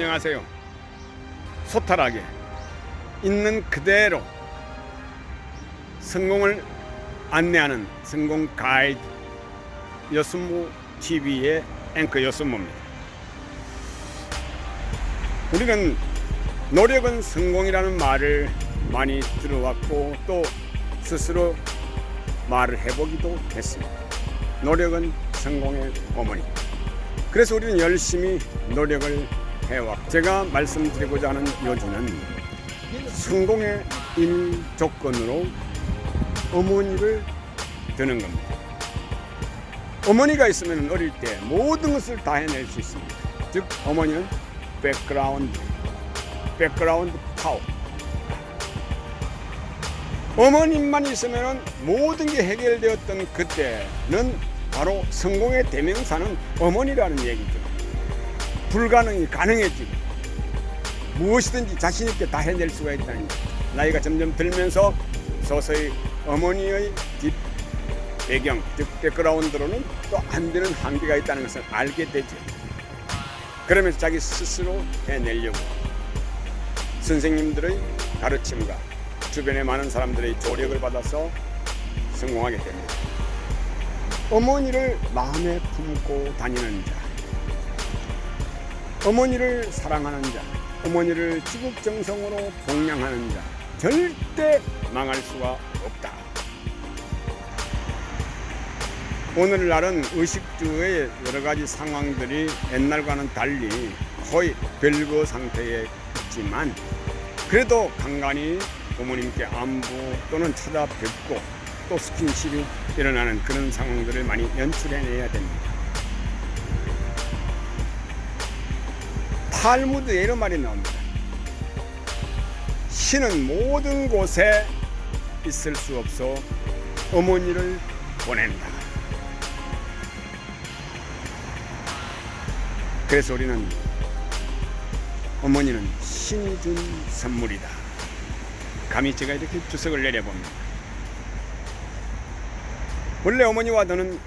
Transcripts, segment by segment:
안녕하세요. 소탈하게 있는 그대로 성공을 안내하는 성공 가이드 여순모 TV의 앵커 여순모입니다. 우리는 노력은 성공이라는 말을 많이 들어왔고 또 스스로 말을 해보기도 했습니다. 노력은 성공의 어머니. 그래서 우리는 열심히 노력을 해왔고 제가 말씀드리고자 하는 요지는 성공의 일 조건으로 어머니를 드는 겁니다. 어머니가 있으면 어릴 때 모든 것을 다 해낼 수 있습니다. 즉 어머니는 백그라운드, 백그라운드 파워. 어머님만 있으면 모든 게 해결되었던 그때는 바로 성공의 대명사는 어머니라는 얘기죠. 불가능이 가능해지고 무엇이든지 자신 있게 다 해낼 수가 있다는 거. 나이가 점점 들면서 서서히 어머니의 뒷 배경, 즉 백그라운드로는 또 안 되는 한계가 있다는 것을 알게 되죠. 그러면서 자기 스스로 해내려고 선생님들의 가르침과 주변의 많은 사람들의 조력을 받아서 성공하게 됩니다. 어머니를 마음에 품고 다니는 자, 어머니를 사랑하는 자, 어머니를 지극정성으로 봉양하는 자, 절대 망할 수가 없다. 오늘날은 의식주의 여러 가지 상황들이 옛날과는 달리 거의 별거 상태에 있지만 그래도 간간히 부모님께 안부 또는 찾아뵙고 또 스킨십이 일어나는 그런 상황들을 많이 연출해내야 됩니다. 탈무드에 이런 말이 나옵니다. 신은 모든 곳에 있을 수 없어 어머니를 보낸다. 그래서 우리는 어머니는 신이 준 선물이다. 감히 제가 이렇게 주석을 내려봅니다. 원래 어머니와 너는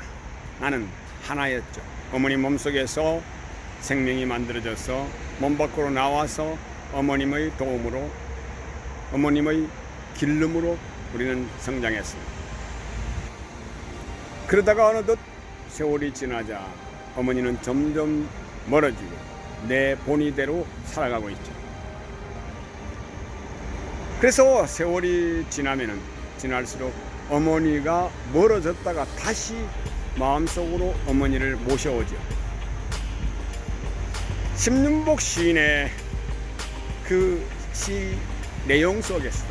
나는 하나였죠. 어머니 몸속에서 생명이 만들어져서 몸 밖으로 나와서 어머님의 도움으로 어머님의 길름으로 우리는 성장했습니다. 그러다가 어느덧 세월이 지나자 어머니는 점점 멀어지고 내 본의대로 살아가고 있죠. 그래서 세월이 지나면은 지날수록 어머니가 멀어졌다가 다시 마음속으로 어머니를 모셔오죠. 심윤복 시인의 그 시 내용 속에서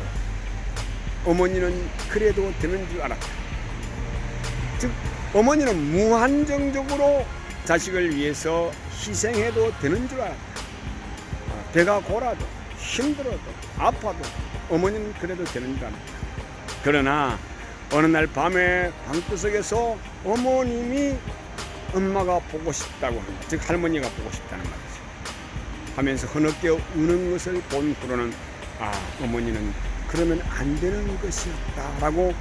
어머니는 그래도 되는 줄 알았다. 즉, 어머니는 무한정적으로 자식을 위해서 희생해도 되는 줄 알았다. 배가 고라도 힘들어도 아파도 어머니는 그래도 되는 줄 알았다. 그러나 어느 날 밤에 방구석에서 어머님이 엄마가 보고 싶다고 합니다. 즉 할머니가 보고 싶다는 말이죠. 하면서 흐느껴 우는 것을 본 후로는 아 어머니는 그러면 안 되는 것이었다라고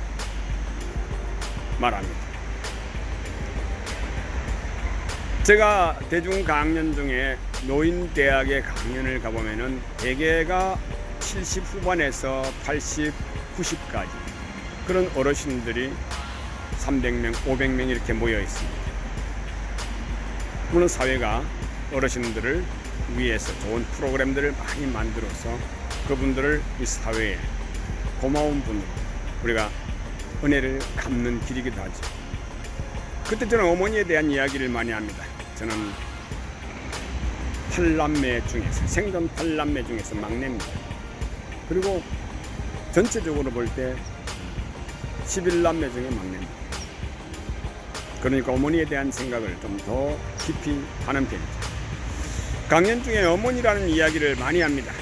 말합니다. 제가 대중 강연 중에 노인 대학에 강연을 가보면은 대개가 70 후반에서 80, 90까지 그런 어르신들이 300명, 500명 이렇게 모여 있습니다. 물론 사회가 어르신들을 위해서 좋은 프로그램들을 많이 만들어서 그분들을 이 사회에 고마운 분으로 우리가 은혜를 갚는 길이기도 하죠. 그때 저는 어머니에 대한 이야기를 많이 합니다. 저는 팔남매 중에서 생전 팔남매 중에서 막내입니다. 그리고 전체적으로 볼 때 11남매 중에 막내입니다. 그러니까 어머니에 대한 생각을 좀 더 깊이 하는 편이죠. 강연 중에 어머니라는 이야기를 많이 합니다.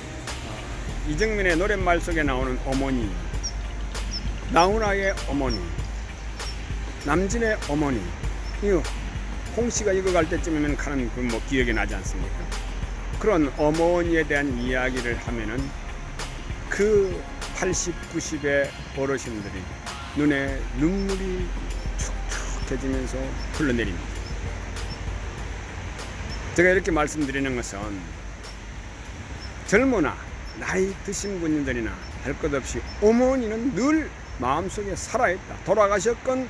이정민의 노랫말 속에 나오는 어머니, 나훈아의 어머니, 남진의 어머니, 이거 홍 씨가 이거 갈 때쯤이면 가는 그뭐 기억이 나지 않습니까? 그런 어머니에 대한 이야기를 하면은 그 80, 90의 어르신들이 눈에 눈물이 축축해지면서 흘러내립니다. 제가 이렇게 말씀드리는 것은 젊으나 나이 드신 분들이나 할 것 없이 어머니는 늘 마음속에 살아있다. 돌아가셨건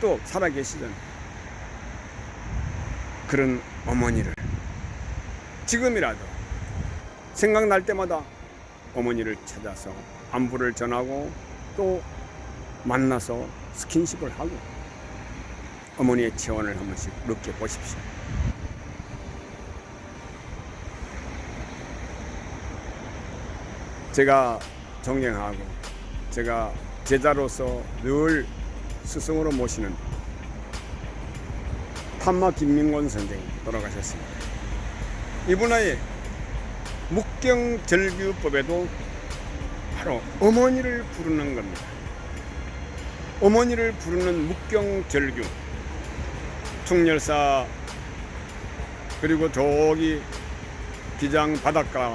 또 살아계시던 그런 어머니를 지금이라도 생각날 때마다 어머니를 찾아서 안부를 전하고 또 만나서 스킨십을 하고 어머니의 체온을 한 번씩 느껴보십시오. 제가 존경하고 제가 제자로서 늘 스승으로 모시는 탄마 김민곤 선생이 돌아가셨습니다. 이분의 묵경절규법에도 바로 어머니를 부르는 겁니다. 어머니를 부르는 묵경절규 충렬사 그리고 저기 기장 바닷가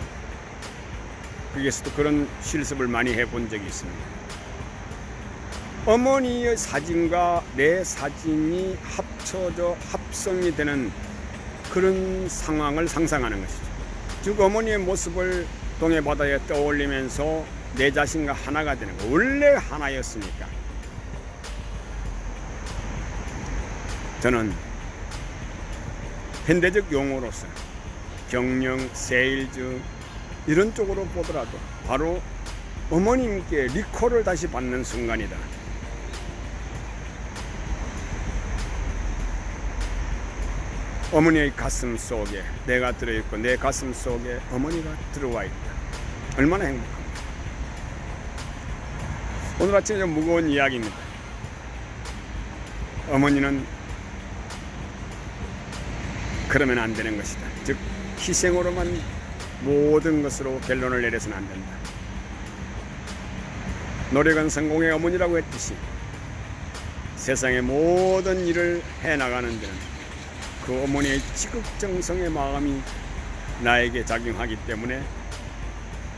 거기에서도 그런 실습을 많이 해본 적이 있습니다. 어머니의 사진과 내 사진이 합쳐져 합성이 되는 그런 상황을 상상하는 것이죠. 즉 어머니의 모습을 동해 바다에 떠올리면서 내 자신과 하나가 되는 거. 원래 하나였으니까. 저는 현대적 용어로서 경영, 세일즈 이런 쪽으로 보더라도 바로 어머님께 리콜을 다시 받는 순간이다. 어머니의 가슴 속에 내가 들어있고 내 가슴 속에 어머니가 들어와 있다. 얼마나 행복합니까? 오늘 아침에 좀 무거운 이야기입니다. 어머니는 그러면 안 되는 것이다. 즉 희생으로만 모든 것으로 결론을 내려서는 안 된다. 노력은 성공의 어머니라고 했듯이 세상의 모든 일을 해 나가는 데는 그 어머니의 지극정성의 마음이 나에게 작용하기 때문에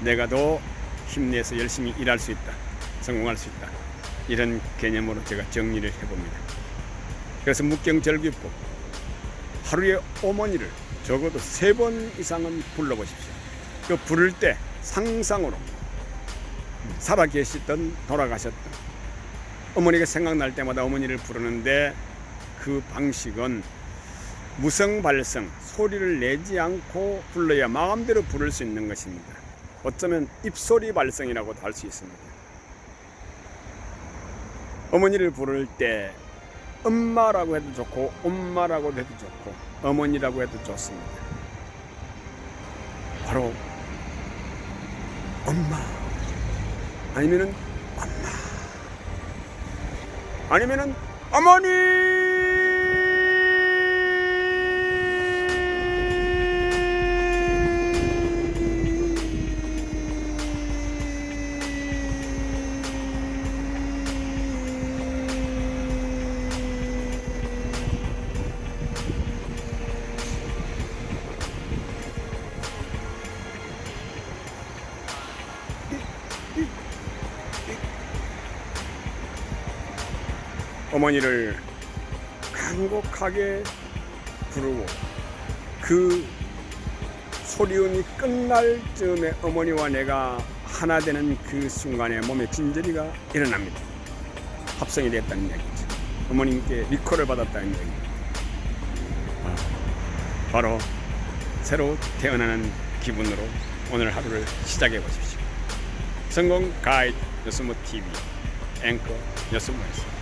내가 더 힘내서 열심히 일할 수 있다. 성공할 수 있다. 이런 개념으로 제가 정리를 해봅니다. 그래서 묵경절규법 하루에 어머니를 적어도 세 번 이상은 불러보십시오. 그 부를 때 상상으로 살아 계시던 돌아가셨던 어머니가 생각날 때마다 어머니를 부르는데 그 방식은 무성 발성 소리를 내지 않고 불러야 마음대로 부를 수 있는 것입니다. 어쩌면 입소리 발성이라고도 할 수 있습니다. 어머니를 부를 때 엄마라고 해도 좋고 엄마라고 해도 좋고 어머니라고 해도 좋습니다. 바로 엄마. 아니면은 엄마. 아니면은 어머니 어머니를 간곡하게 부르고 그 소리음이 끝날 즈음에 어머니와 내가 하나 되는 그 순간에 몸에 진저리가 일어납니다. 합성이 됐다는 얘기죠. 어머님께 리콜을 받았다는 얘기입니다. 아, 바로 새로 태어나는 기분으로 오늘 하루를 시작해 보십시오. 성공 가이드 여수모 TV 앵커 여수모였습니다.